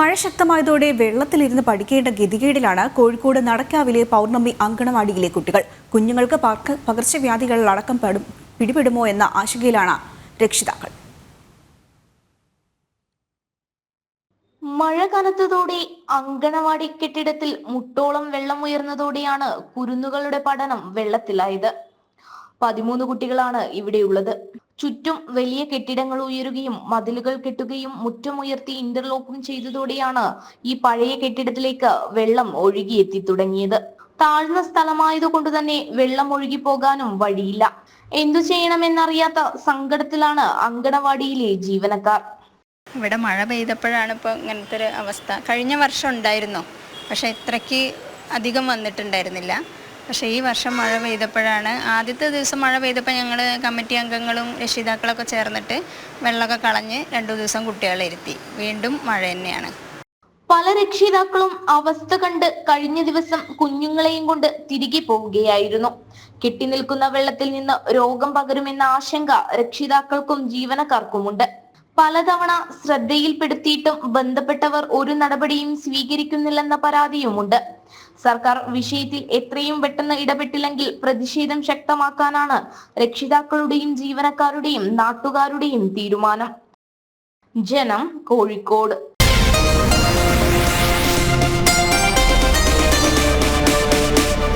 മഴ ശക്തമായതോടെ വെള്ളത്തിലിരുന്ന് പഠിക്കേണ്ട ഗതികേടിലാണ് കോഴിക്കോട് നടക്കാവിലെ പൗർണമി അങ്കണവാടിയിലെ കുട്ടികൾ. കുഞ്ഞുങ്ങൾക്ക് പകർച്ചവ്യാധികളിലടക്കം പെടും പിടിപെടുമോ എന്ന ആശങ്കയിലാണ് രക്ഷിതാക്കൾ. മഴ കനത്തതോടെ അങ്കണവാടി കെട്ടിടത്തിൽ മുട്ടോളം വെള്ളം ഉയർന്നതോടെയാണ് കുരുന്നുകളുടെ പഠനം വെള്ളത്തിലായത്. പതിമൂന്ന് കുട്ടികളാണ് ഇവിടെയുള്ളത് ചുറ്റും വലിയ കെട്ടിടങ്ങൾ ഉയരുകയും മതിലുകൾ കെട്ടുകയും മുറ്റം ഉയർത്തി ഇന്റർലോക്കും ചെയ്തതോടെയാണ് ഈ പഴയ കെട്ടിടത്തിലേക്ക് വെള്ളം ഒഴുകിയെത്തി തുടങ്ങിയത്. താഴ്ന്ന സ്ഥലമായതുകൊണ്ട് തന്നെ വെള്ളം ഒഴുകി പോകാനും വഴിയില്ല. എന്തു ചെയ്യണമെന്നറിയാത്ത സങ്കടത്തിലാണ് അങ്കണവാടിയിലെ ജീവനക്കാർ. ഇവിടെ മഴ പെയ്തപ്പോഴാണ് ഇപ്പോൾ ഇങ്ങനത്തെ ഒരു അവസ്ഥ. കഴിഞ്ഞ വർഷം ഉണ്ടായിരുന്നു. പക്ഷെ ഇത്രയ്ക്ക് അധികം വന്നിട്ടുണ്ടായിരുന്നില്ല. പക്ഷേ ഈ വർഷം മഴ പെയ്തപ്പോഴാണ് ആദ്യത്തെ ദിവസം മഴ പെയ്തപ്പോൾ ഞങ്ങൾ കമ്മിറ്റി അംഗങ്ങളും രക്ഷിതാക്കളൊക്കെ ചേർന്നിട്ട് വെള്ളമൊക്കെ കളഞ്ഞ് രണ്ടു ദിവസം കുട്ടികളെ ഇരുത്തി. വീണ്ടും മഴ തന്നെയാണ്. പല രക്ഷിതാക്കളും അവസ്ഥ കണ്ട് കഴിഞ്ഞ ദിവസം കുഞ്ഞുങ്ങളെയും കൊണ്ട് തിരികെ പോവുകയായിരുന്നു. കെട്ടിനിൽക്കുന്ന വെള്ളത്തിൽ നിന്ന് രോഗം പകരുമെന്ന ആശങ്ക രക്ഷിതാക്കൾക്കും ജീവനക്കാർക്കുമുണ്ട്. പലതവണ ശ്രദ്ധയിൽപ്പെടുത്തിയിട്ടും ബന്ധപ്പെട്ടവർ ഒരു നടപടിയും സ്വീകരിക്കുന്നില്ലെന്ന പരാതിയുമുണ്ട്. സർക്കാർ വിഷയത്തിൽ എത്രയും പെട്ടെന്ന് ഇടപെട്ടില്ലെങ്കിൽ പ്രതിഷേധം ശക്തമാക്കാനാണ് രക്ഷിതാക്കളുടെയും ജീവനക്കാരുടെയും നാട്ടുകാരുടെയും തീരുമാനം. ജനം കോഴിക്കോട്.